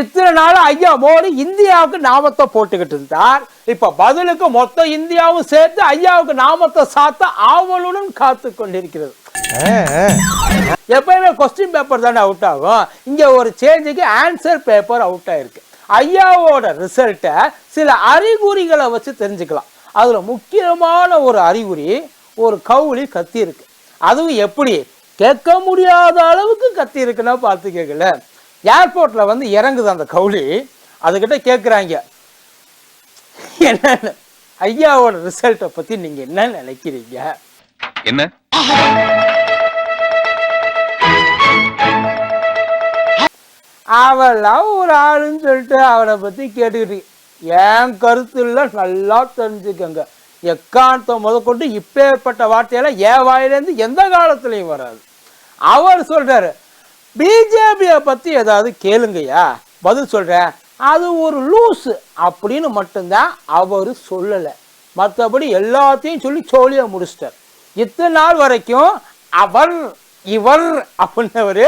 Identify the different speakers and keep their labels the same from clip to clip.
Speaker 1: இத்தனை நாள் ஐயா மோடி இந்தியாவுக்கு நாமத்தை போட்டுக்கிட்டு இருந்தார். இப்ப பதிலுக்கு மொத்த இந்தியாவும் சேர்த்து ஐயாவுக்கு நாமத்தை சாத்த ஆவலுடன் காத்து கொண்டிருக்கிறது. எப்பயுமே கொஸ்டின் பேப்பர் தானே அவுட் ஆகும். இங்க ஒரு சேஞ்சுக்கு ஆன்சர் பேப்பர் அவுட் ஆயிருக்கு. ஐயாவோட ரிசல்ட்டை சில அறிகுறிகளை வச்சு தெரிஞ்சுக்கலாம். அதுல முக்கியமான ஒரு அறிகுறி ஒரு கவுளி கத்தி இருக்கு அதுவும் எப்படி? கேட்க முடியாத அளவுக்கு கத்தி இருக்குன்னா பார்த்து கேட்கல ஏர்போர்ட்ல வந்து இறங்குது அந்த கவுளி. அதுகிட்ட கேட்குறாங்க என்னன்னு? ஐயாவோட ரிசல்ட்டை பத்தி நீங்க என்ன நினைக்கிறீங்க?
Speaker 2: என்ன?
Speaker 1: அவெல்லாம் ஒரு ஆளுன்னு சொல்லிட்டு அவனை பத்தி கேட்டுக்கிட்டு என் கருத்துல நல்லா தெரிஞ்சுக்கங்க. எக்காந்தம் முதற்கொண்டு இப்பேற்பட்ட வார்த்தையெல்லாம் என் வாயிலேருந்து எந்த காலத்துலயும் வராது. அவர் சொல்றாரு பிஜேபியை பற்றி ஏதாவது கேளுங்கய்யா. பதில் சொல்கிறேன் அது ஒரு லூஸு அப்படின்னு மட்டும்தான் அவர் சொல்லலை. மற்றபடி எல்லாத்தையும் சொல்லி சோழியை முடிச்சிட்டார். இத்தனை நாள் வரைக்கும் அவர் இவர் அப்படின்னவர்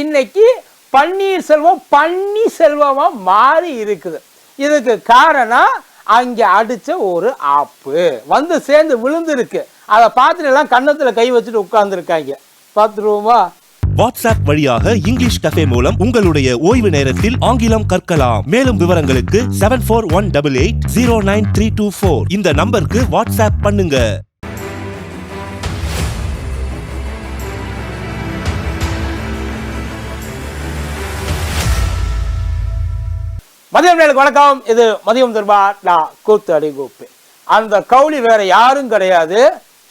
Speaker 1: இன்னைக்கு பன்னீர்செல்வம் பன்னி செல்வமாக மாறி இருக்குது. இதுக்கு காரணம் அங்கே அடித்த ஒரு ஆப்பு. வந்து சேர்ந்து விழுந்துருக்கு. அதை பார்த்துட்டு எல்லாம் கன்னத்தில் கை வச்சுட்டு உட்காந்துருக்காங்க பார்த்துருவோமா
Speaker 3: வாட்ஸ்அப் வழியாக இங்கிலீஷ் கஃபே மூலம் உங்களுடைய ஓய்வு நேரத்தில் ஆங்கிலம் கற்கலாம். மேலும் விவரங்களுக்கு seven four one double eight zero nine three two four இந்த நம்பருக்கு வாட்ஸ்அப் பண்ணுங்க.
Speaker 1: மதியம் நேருக்கு வணக்கம். இது மதியம் தர்பா நான் கூத்து அடி கூப்பு அந்த கவுளி வேற யாரும் கிடையாது.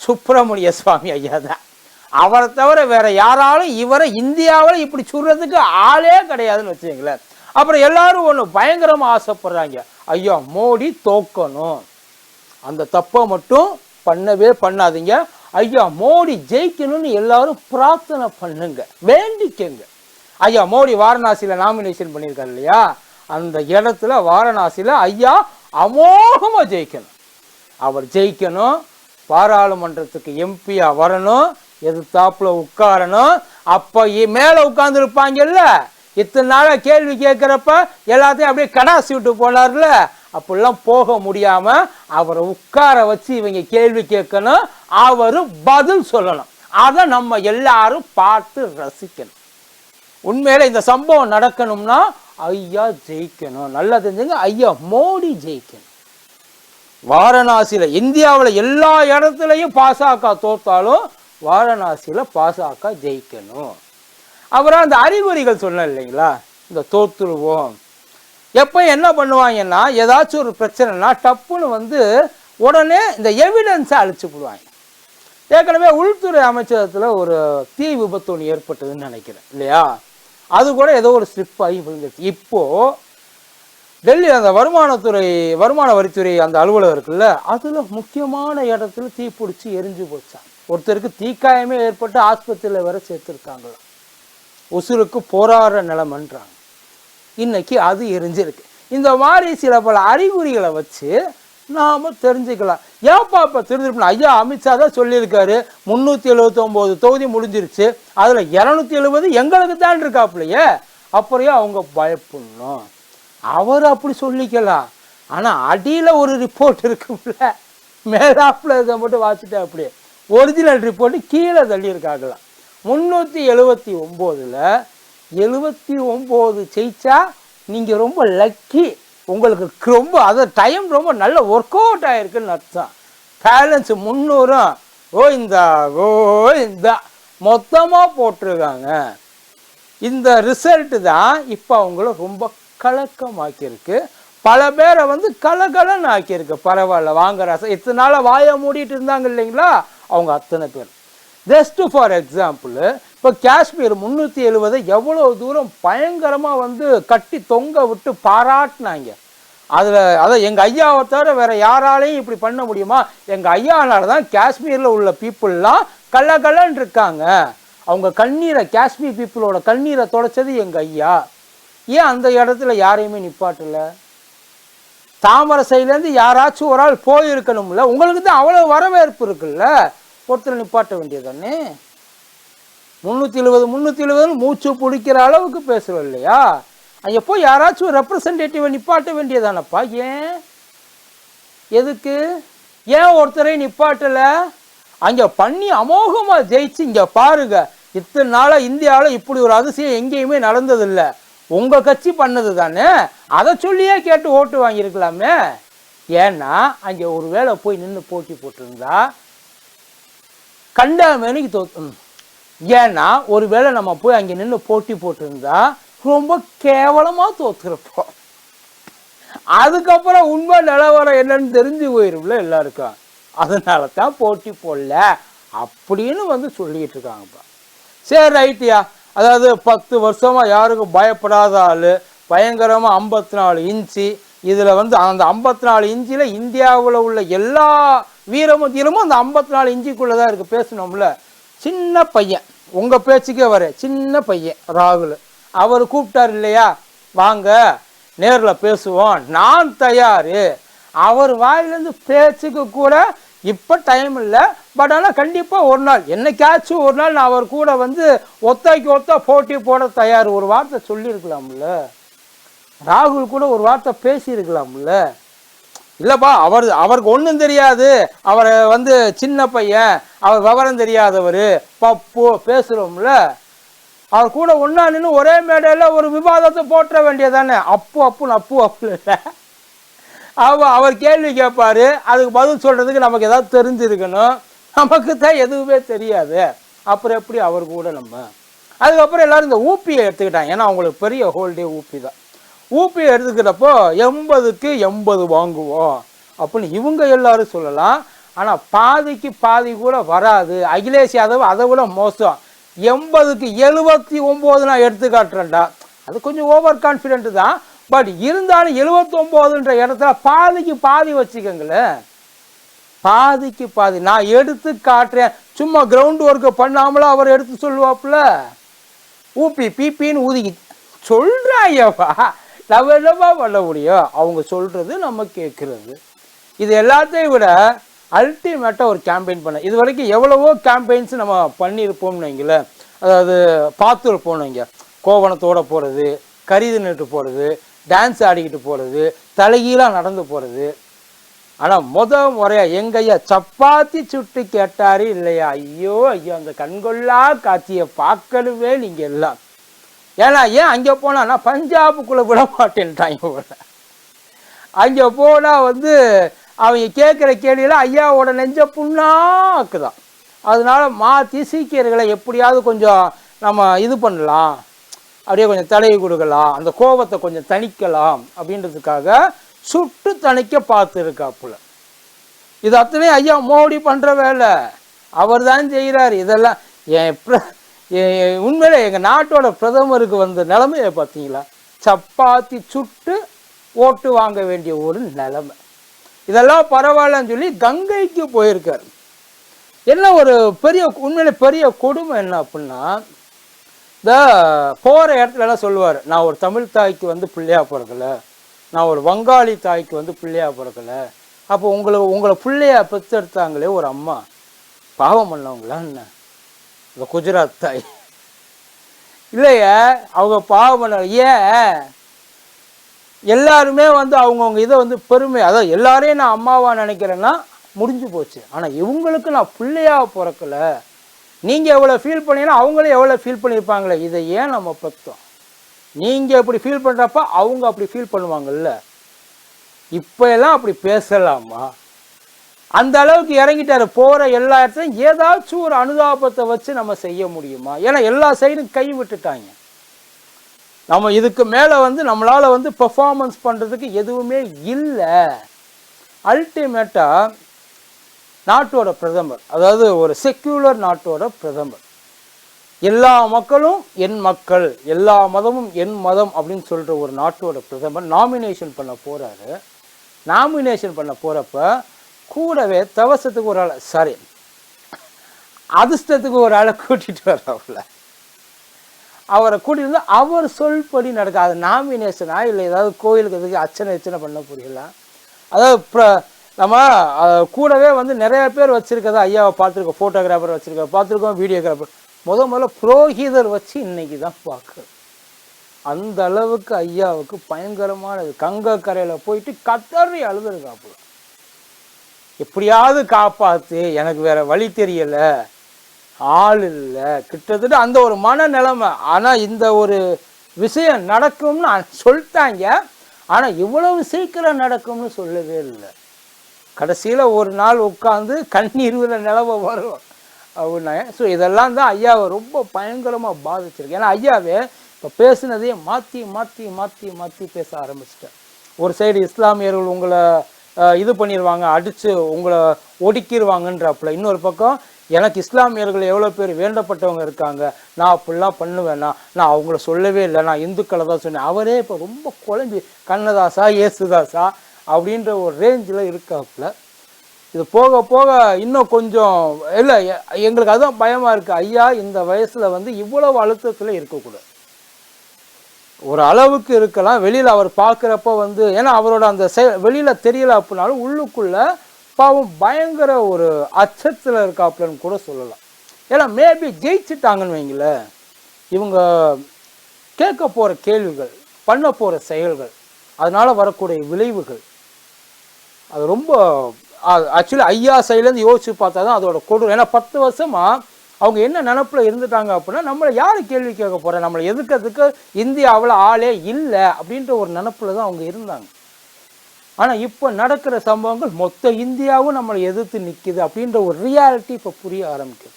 Speaker 1: சுப்பிரமணிய சுவாமி ஐயா தான். அவரை தவிர வேற யாராலும் இவரை இந்தியாவில் இப்படி சுடுறதுக்கு ஆளே கிடையாதுன்னு வச்சுங்களேன் அப்புறம் எல்லாரும் ஒன்று பயங்கரமாக ஆசைப்படுறாங்க. ஐயா மோடி தோக்கணும். அந்த தப்பை மட்டும் பண்ணவே பண்ணாதீங்க. ஐயா மோடி ஜெயிக்கணும்னு எல்லாரும் பிரார்த்தனை பண்ணுங்க. வேண்டிக்கங்க. ஐயா மோடி வாரணாசியில் நாமினேஷன் பண்ணியிருக்காரு இல்லையா? அந்த இடத்துல வாரணாசியில் ஐயா அமோகமாக ஜெயிக்கணும். அவர் ஜெயிக்கணும். பாராளுமன்றத்துக்கு எம்பியா வரணும். எதிர்த்தாப்புல உட்காரணும். அப்போ மேலே உட்காந்துருப்பாங்கல்ல இத்தனை நாளா கேள்வி கேட்குறப்ப எல்லாத்தையும் அப்படியே கடாசி விட்டு போனார்ல? அப்படிலாம் போக முடியாம அவரை உட்கார வச்சு இவங்க கேள்வி கேட்கணும். அவரு பதில் சொல்லணும். அதை நம்ம எல்லாரும் பார்த்து ரசிக்கணும். உண்மையில இந்த சம்பவம் நடக்கணும்னா ஐயா ஜெயிக்கணும். நல்லா தெரிஞ்சுங்க ஐயா மோடி ஜெயிக்கணும். வாரணாசியில இந்தியாவில் எல்லா இடத்துலையும் பாசக தோத்தாலும் வாரணாசியில் பாசக ஜெயிக்கணும். அப்புறம் அந்த அறிகுறிகள் சொன்னேன் இல்லைங்களா? இந்த தோத்துருவோம் எப்போ என்ன பண்ணுவாங்கன்னா ஏதாச்சும் ஒரு பிரச்சனைனா டப்புன்னு வந்து உடனே இந்த எவிடன்ஸை அழிச்சு போடுவாங்க ஏற்கனவே உள்துறை அமைச்சகத்தில் ஒரு தீ விபத்து ஒன்று ஏற்பட்டதுன்னு நினைக்கிறேன் இல்லையா? அது கூட ஏதோ ஒரு ஸ்லிப் ஆகி விழுந்துருச்சு. இப்போது டெல்லி அந்த வருமானத்துறை வருமான வரித்துறை அந்த அலுவலகம் இருக்குல்ல அதில் முக்கியமான இடத்துல தீ பிடிச்சி எரிஞ்சு போச்சாங்க ஒருத்தருக்கு தீக்காயமே ஏற்பட்டு ஆஸ்பத்திரியில் வர சேர்த்துருக்காங்களாம் உசுருக்கு போராடுற நிலமன்றாங்க. இன்னைக்கு அது எரிஞ்சிருக்கு. இந்த மாதிரி சில பல அறிகுறிகளை வச்சு நாம் தெரிஞ்சுக்கலாம். ஏன்ப்பா இப்போ தெரிஞ்சிருப்போம் ஐயா அமித்ஷா தான் சொல்லியிருக்காரு. முந்நூற்றி எழுபத்தொம்போது தொகுதி முடிஞ்சிருச்சு. அதில் இரநூத்தி எழுபது எங்களுக்கு தான் இருக்காப்புலையே. அப்புறையே அவங்க பயப்படணும். அவர் அப்படி சொல்லிக்கலாம். ஆனால் அடியில் ஒரு ரிப்போர்ட் இருக்கும்ல. மேலாப்பில் இதை மட்டும் வாசிட்டேன் அப்படியே. ஒரிஜினல் ரிப்போர்ட் கீழே தள்ளியிருக்காங்களாம் முந்நூற்றி எழுபத்தி ஒம்போதில் எழுபத்தி ஒம்பது ஜெயிச்சா நீங்கள் ரொம்ப லக்கி உங்களுக்கு ரொம்ப அது டைம் ரொம்ப நல்ல ஒர்க் அவுட் ஆகிருக்குன்னு அர்த்தம். பேலன்ஸ் முந்நூறும். ஓ இந்த ஓ இந்த. மொத்தமாக போட்டிருக்காங்க. இந்த ரிசல்ட்டு தான் இப்போ அவங்கள ரொம்ப கலக்கமாக்கியிருக்கு. பல பேரை வந்து கலகலன்னு ஆக்கியிருக்கு. பரவாயில்ல வாங்க ரசம் இத்தனை நாளாக வாயை மூடிட்டு இருந்தாங்க இல்லைங்களா? அவங்க அத்தனை பேர். ஜஸ்ட் ஃபார் எக்ஸாம்பிள் இப்போ காஷ்மீர் முந்நூற்றி எழுபதை எவ்வளோ தூரம் பயங்கரமாக வந்து கட்டி தொங்க விட்டு பாராட்டினாங்க. அதில் அதை எங்கள் ஐயாவை தவிர வேறு யாராலையும் இப்படி பண்ண முடியுமா? எங்கள் ஐயானால தான் காஷ்மீரில் உள்ள பீப்புளெலாம் கள்ளகல்லன் இருக்காங்க. அவங்க கண்ணீரை காஷ்மீர் பீப்புளோட கண்ணீரை தொடச்சது எங்கள் ஐயா. ஏன் அந்த இடத்துல யாரையுமே நிப்பாட்டலை? தாமரை சைட்லேருந்து யாராச்சும் ஒரு ஆள் போயிருக்கணும்ல உங்களுக்கு தான் அவ்வளோ வரவேற்பு இருக்குல்ல? ஒருத்தர் நிப்பாட்ட வேண்டியதானே முந்நூற்றி எழுபது முந்நூற்றி எழுபதுன்னு மூச்சு பிடிக்கிற அளவுக்கு பேசுகிறோம் இல்லையா? அங்கே போய் யாராச்சும் ரெப்ரசன்டேட்டிவை நிப்பாட்ட வேண்டியதானப்பா? ஏன்? எதுக்கு? ஏன் ஒருத்தரை நிப்பாட்டலை? அங்கே பண்ணி அமோகமாக ஜெயிச்சு இங்கே பாருங்க. இத்தனை நாளாக இந்தியாவில் இப்படி ஒரு அதிசயம் எங்கேயுமே நடந்ததில்லை. உங்கள் கட்சி பண்ணது தானே அதை சொல்லியே கேட்டு ஓட்டு வாங்கியிருக்கலாமே. ஏன்னா அங்கே ஒரு வேளை போய் நின்று போட்டி போட்டிருந்தா கண்டாமேனிக்கு தோத்து ஏன்னா ஒரு வேளை நம்ம போய் அங்கே நின்று போட்டி போட்டிருந்தா ரொம்ப கேவலமா தோத்துருப்போம். அதுக்கப்புறம் உண்மை நிலவரம் என்னன்னு தெரிஞ்சு போயிரும்ல எல்லாருக்கும். அதனால தான் போட்டி போடல அப்படின்னு வந்து சொல்லிட்டு இருக்காங்கப்பா. சரி ரைட்டியா. அதாவது பத்து வருஷமா யாருக்கும் பயப்படாத ஆள் பயங்கரமாக ஐம்பத்தி நாலு இன்ச்சு. இதில் வந்து அந்த ஐம்பத்தி நாலு இன்ச்சில் இந்தியாவில் உள்ள எல்லா வீரமும் தீரமும் அந்த ஐம்பத்தி நாலு இன்ச்சுக்குள்ளே தான் இருக்குது பேசணும்ல சின்ன பையன். உங்கள் பேச்சுக்கே வர சின்ன பையன் ராகுல். அவர் கூப்பிட்டார் இல்லையா? வாங்க நேரில் பேசுவோம். நான் தயார். அவர் வாயிலேருந்து பேச்சுக்கு கூட இப்போ டைம் இல்லை. பட் ஆனால் கண்டிப்பாக ஒரு நாள் என்னைக்காச்சும் ஒரு நாள் நான் அவர் கூட வந்து ஒத்தாக்கி ஒத்தா போட்டி போட தயார். ஒரு வார்த்தை சொல்லியிருக்கலாம்ல. ராகுல் கூட ஒரு வார்த்தை பேசியிருக்கலாம்ல. இல்லைப்பா அவர் அவருக்கு ஒன்றும் தெரியாது. அவரை வந்து சின்ன பையன் அவர் விவரம் தெரியாதவர். பப்பு பேசுகிறோம்ல அவர் கூட ஒன்றா நின்று ஒரே மேடையில் ஒரு விவாதத்தை போட்ட வேண்டியதானே அப்பு அப்புன்னு அப்பு அப்பு இல்லை அவ அவர் கேள்வி கேட்பாரு. அதுக்கு பதில் சொல்கிறதுக்கு நமக்கு ஏதாவது தெரிஞ்சிருக்கணும். நமக்கு தான் எதுவுமே தெரியாது. அப்புறம் எப்படி அவர் கூட நம்ம? அதுக்கப்புறம் எல்லாரும் இந்த ஊப்பியை எடுத்துக்கிட்டாங்க. ஏன்னா அவங்களுக்கு பெரிய ஹோல்டே ஊப்பி தான் ஊபி எடுத்துக்கிறப்போ எண்பதுக்கு எண்பது வாங்குவோம் அப்படின்னு இவங்க எல்லாரும் சொல்லலாம். ஆனால் பாதிக்கு பாதி கூட வராது. அகிலேஷ் யாதவ் அதை விட மோசம். எண்பதுக்கு எழுபத்தி ஒம்பது நான் எடுத்து காட்டுறேன்டா அது கொஞ்சம் ஓவர் கான்ஃபிடென்ட் தான். பட் இருந்தாலும் எழுபத்தொம்போதுன்ற இடத்துல பாதிக்கு பாதி வச்சுக்கோங்களேன். பாதிக்கு பாதி. நான் எடுத்து காட்டுறேன். சும்மா கிரவுண்ட் ஒர்க்கு பண்ணாமலும் அவர் எடுத்து சொல்லுவாப்புல. ஊபி பிபின்னு ஊதிக்கி சொல்றாயப்பா. நம்ம என்னப்பா பண்ண முடியும் அவங்க சொல்கிறது நம்ம கேட்குறது. இது எல்லாத்தையும் விட அல்டிமேட்டாக ஒரு கேம்பெயின் பண்ண இது வரைக்கும் எவ்வளவோ கேம்பெயின்ஸ் நம்ம பண்ணியிருப்போம்னு வைங்களேன். அதாவது பார்த்துருப்போம்னு வைங்க. கோவணத்தோட போகிறது கரிது நிட்டு போகிறது டான்ஸ் ஆடிக்கிட்டு போகிறது தலைகீழாக நடந்து போகிறது ஆனால் முத முறையாக எங்கையா சப்பாத்தி சுட்டு கேட்டாரு இல்லையா? ஐயோ ஐயோ அந்த கண்கொள்ளா காட்சியை பார்க்கணுமே நீங்கள் எல்லாம். ஏன்னா ஏன் அங்கே போனான்னா பஞ்சாபுக்குள்ளே விட மாட்டேன்ட்டாங்க போல அங்கே போனால் வந்து அவங்க கேட்குற கேள்வியில் ஐயாவோட நெஞ்ச புண்ணாக்குதான். அதனால மாற்றி சீக்கியர்களை எப்படியாவது கொஞ்சம் நம்ம இது பண்ணலாம். அப்படியே கொஞ்சம் தடவி கொடுக்கலாம். அந்த கோபத்தை கொஞ்சம் தணிக்கலாம் அப்படின்றதுக்காக சுட்டு தணிக்க பார்த்துருக்காப்புல. இது அத்தனை ஐயா மோடி பண்ணுற வேலை. அவர் தான் செய்கிறார் இதெல்லாம் என் உண்மையில் எங்கள் நாட்டோட பிரதமருக்கு வந்த நிலைமையை பார்த்தீங்களா? சப்பாத்தி சுட்டு ஓட்டு வாங்க வேண்டிய ஒரு நிலைமை. இதெல்லாம் பரவாயில்லன்னு சொல்லி கங்கைக்கு போயிருக்கார். என்ன ஒரு பெரிய உண்மையில பெரிய கொடுமை என்ன அப்படின்னா இந்த போகிற இடத்துலலாம் சொல்லுவார் நான் ஒரு தமிழ் தாய்க்கு வந்து பிள்ளையா பிறக்கல. நான் ஒரு வங்காளி தாய்க்கு வந்து பிள்ளையா பிறக்கல. அப்போ உங்களை உங்களை பிள்ளையா பெற்றெடுத்தாங்களே ஒரு அம்மா. பாவம் பண்ணவங்களா என்ன? இந்த குஜராத் தாய். இல்லையே அவங்க பாவம் பண்ண ஏன்? எல்லாருமே வந்து அவங்கவுங்க இதை வந்து பெருமை அதாவது எல்லாரையும் நான் அம்மாவாக நினைக்கிறேன்னா முடிஞ்சு போச்சு. ஆனால் இவங்களுக்கு நான் பிள்ளையாக பிறக்கல. நீங்கள் எவ்வளோ ஃபீல் பண்ணீங்கன்னா அவங்களும் எவ்வளோ ஃபீல் பண்ணியிருப்பாங்களே இதை ஏன் நம்ம பெற்றோம்? நீங்கள் இப்படி ஃபீல் பண்ணுறப்ப அவங்க அப்படி ஃபீல் பண்ணுவாங்கல்ல. இப்போ எல்லாம் அப்படி பேசலாமா? அந்த அளவுக்கு இறங்கிட்டாரு. போகிற எல்லா இடத்துலையும் ஏதாச்சும் ஒரு அனுதாபத்தை வச்சு நம்ம செய்ய முடியுமா? ஏன்னா எல்லா சைடும் கை விட்டுட்டாங்க. நம்ம இதுக்கு மேலே வந்து நம்மளால் வந்து பெர்ஃபார்மன்ஸ் பண்ணுறதுக்கு எதுவுமே இல்லை. அல்டிமேட்டாக நாட்டோட பிரதமர் அதாவது ஒரு செக்யூலர் நாட்டோட பிரதமர். எல்லா மக்களும் என் மக்கள் எல்லா மதமும் என் மதம் அப்படின்னு சொல்கிற ஒரு நாட்டோட பிரதமர் நாமினேஷன் பண்ண போகிறாரு நாமினேஷன் பண்ண போகிறப்ப கூடவே தவசத்துக்கு ஒரு ஆளை சாரி அதிர்ஷ்டத்துக்கு ஒரு ஆளை கூட்டிகிட்டு வர்றாப்புல அவரை கூட்டிட்டு வந்து அவர் சொல்படி நடக்க அது நாமினேஷனா இல்லை ஏதாவது கோயிலுக்கு எதுக்கு அர்ச்சனை அர்ச்சனை பண்ண புரியல அதாவது ப்ர- நம்ம கூடவே வந்து நிறைய பேர் வச்சுருக்கதா ஐயாவை பார்த்துருக்கோம் ஃபோட்டோகிராஃபர் வச்சுருக்கோம் பார்த்துருக்கோம் வீடியோகிராஃபர் முத முதல்ல புரோஹிதர் வச்சு இன்னைக்கு தான் பார்க்குறோம் அந்த அளவுக்கு ஐயாவுக்கு பயங்கரமானது கங்கக்கரையில் போயிட்டு கத்தறி அழுதுருக்காப்புல. எப்படியாவது காப்பாற்று எனக்கு வேற வழி தெரியலை. ஆள் இல்லை. கிட்டத்தட்ட அந்த ஒரு மனநிலைமை. ஆனால் இந்த ஒரு விஷயம் நடக்கும்னு சொல்லிட்டாங்க. ஆனால் இவ்வளவு சீக்கிரம் நடக்கும்னு சொல்லவே இல்லை. கடைசியில் ஒரு நாள் உட்காந்து கண்ணீர் விட நிலவ வரும். அப்படின்னாங்க ஸோ இதெல்லாம் தான் ஐயாவை ரொம்ப பயங்கரமாக பாதிச்சிருக்கு. ஏன்னா ஐயாவே இப்போ பேசுனதையே மாற்றி மாற்றி மாற்றி மாற்றி பேச ஆரம்பிச்சிட்டேன். ஒரு சைடு இஸ்லாமியர்கள் உங்களை இது பண்ணிடுவாங்க அடித்து உங்களை ஒடுக்கிடுவாங்கன்றாப்புல இன்னொரு பக்கம் எனக்கு இஸ்லாமியர்கள் எவ்வளோ பேர் வேண்டப்பட்டவங்க இருக்காங்க. நான் அப்படிலாம் பண்ணுவேன்னா நான் அவங்கள சொல்லவே இல்லை. நான் இந்துக்களை தான் சொன்னேன். அவரே இப்போ ரொம்ப குழம்பி கண்ணதாசா இயேசுதாசா அப்படின்ற ஒரு ரேஞ்சில் இருக்காப்புல. இது போக போக இன்னும் கொஞ்சம் இல்லை எங்களுக்கு அதுதான் பயமாக இருக்குது ஐயா இந்த வயசில் வந்து இவ்வளவு அழுத்தத்தில் இருக்கக்கூடாது. ஒரு அளவுக்கு இருக்கலாம். வெளியில் அவர் பார்க்குறப்ப வந்து ஏன்னா அவரோட அந்த செ வெளியில் தெரியல அப்படின்னாலும் உள்ளுக்குள்ளே பாவம் பயங்கர ஒரு அச்சத்தில் இருக்காப்புலன்னு கூட சொல்லலாம். ஏன்னா மேபி ஜெயிச்சுட்டாங்கன்னு வைங்களேன். இவங்க கேட்க போகிற கேள்விகள் பண்ண போகிற செயல்கள் அதனால் வரக்கூடிய விளைவுகள் அது ரொம்ப ஆக்சுவலி ஐயா சைட்லேருந்து யோசிச்சு பார்த்தா தான் அதோட கொடூரம் ஏன்னா பத்து வருஷமாக அவங்க என்ன நினப்பில் இருந்துட்டாங்க அப்படின்னா நம்மளை யார் கேள்வி கேட்க போகிறேன் நம்மளை எதுக்கிறதுக்கு இந்தியாவில் ஆளே இல்லை அப்படின்ற ஒரு நினப்பில் தான் அவங்க இருந்தாங்க. ஆனால் இப்போ நடக்கிற சம்பவங்கள் மொத்த இந்தியாவும் நம்மளை எதிர்த்து நிற்கிது அப்படின்ற ஒரு ரியாலிட்டி இப்போ புரிய ஆரம்பிக்குது.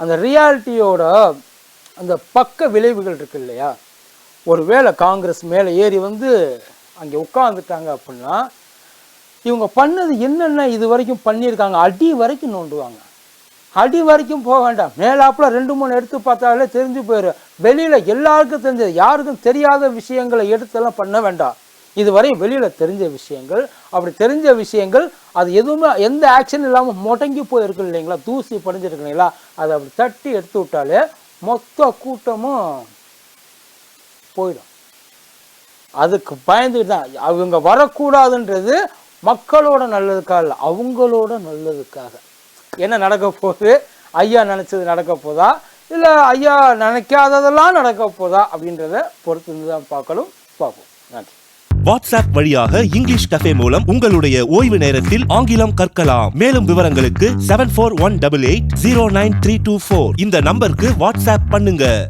Speaker 1: அந்த ரியாலிட்டியோட அந்த பக்க விளைவுகள் இருக்கு இல்லையா? ஒருவேளை காங்கிரஸ் மேலே ஏறி வந்து அங்கே உட்காந்துட்டாங்க அப்படின்னா இவங்க பண்ணது என்னென்ன இது வரைக்கும் பண்ணியிருக்காங்க அடி வரைக்கும் நோண்டுவாங்க. அடி வரைக்கும் போக வேண்டாம். மேலாப்புல ரெண்டு மூணு எடுத்து பார்த்தாலே தெரிஞ்சு போயிடும் வெளியில் எல்லாருக்கும் தெரிஞ்சது. யாருக்கும் தெரியாத விஷயங்களை எடுத்தெல்லாம் பண்ண வேண்டாம். இதுவரையும் வெளியில் தெரிஞ்ச விஷயங்கள். அப்படி தெரிஞ்ச விஷயங்கள் அது எதுவுமே எந்த ஆக்ஷன் இல்லாமல் முடங்கி போயிருக்கு இல்லைங்களா? தூசி படிஞ்சிருக்கு இல்லைங்களா? அதை அப்படி தட்டி எடுத்து விட்டாலே மொத்த கூட்டமும் போயிடும். அதுக்கு பயந்துட்டு தான். அவங்க வரக்கூடாதுன்றது மக்களோட நல்லதுக்காக இல்லை அவங்களோட நல்லதுக்காக. என்ன நடக்க போகுது? ஐயா நினச்சது நடக்க போதா? இல்லை ஐயா நினைக்காததெல்லாம் நடக்க போதா? அப்படின்றத பொறுத்து இருந்து தான் பார்க்கணும். பார்ப்போம். நன்றி.
Speaker 3: வாட்ஸ்அப் வழியாக இங்கிலீஷ் கஃபே மூலம் உங்களுடைய ஓய்வு நேரத்தில் ஆங்கிலம் கற்கலாம். மேலும் விவரங்களுக்கு seven four one double eight zero nine three two four இந்த நம்பருக்கு வாட்ஸ்அப் பண்ணுங்க.